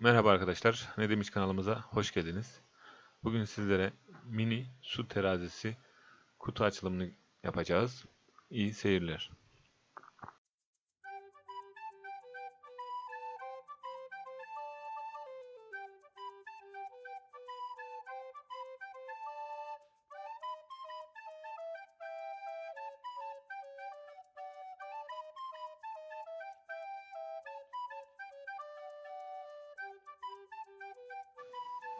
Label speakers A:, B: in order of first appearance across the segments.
A: Merhaba arkadaşlar, Ne Demiş kanalımıza hoş geldiniz. Bugün sizlere mini su terazisi kutu açılımını yapacağız. İyi seyirler.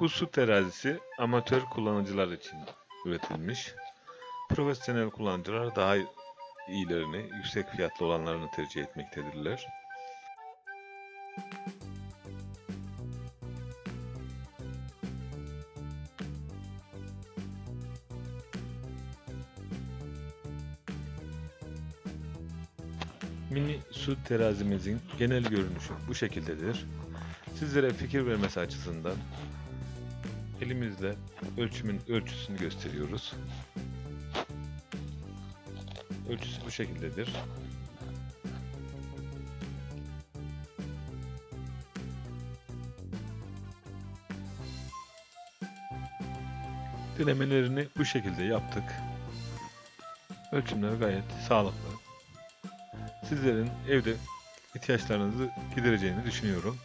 A: Bu su terazisi amatör kullanıcılar için üretilmiş. Profesyonel kullanıcılar daha iyilerini, yüksek fiyatlı olanlarını tercih etmektedirler. Mini su terazimizin genel görünüşü bu şekildedir. Sizlere fikir vermesi açısından elimizle ölçümün ölçüsünü gösteriyoruz. Ölçüsü bu şekildedir. Denemelerini bu şekilde yaptık. Ölçümler gayet sağlıklı. Sizlerin evde ihtiyaçlarınızı gidereceğini düşünüyorum.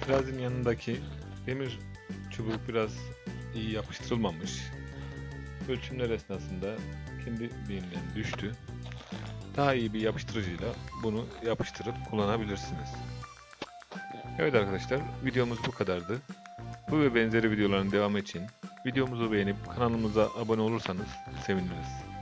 A: Terazinin yanındaki demir çubuk biraz iyi yapıştırılmamış. Ölçümler esnasında kendiliğinden düştü. Daha iyi bir yapıştırıcıyla bunu yapıştırıp kullanabilirsiniz. Evet arkadaşlar videomuz bu kadardı. Bu ve benzeri videoların devamı için videomuzu beğenip kanalımıza abone olursanız seviniriz.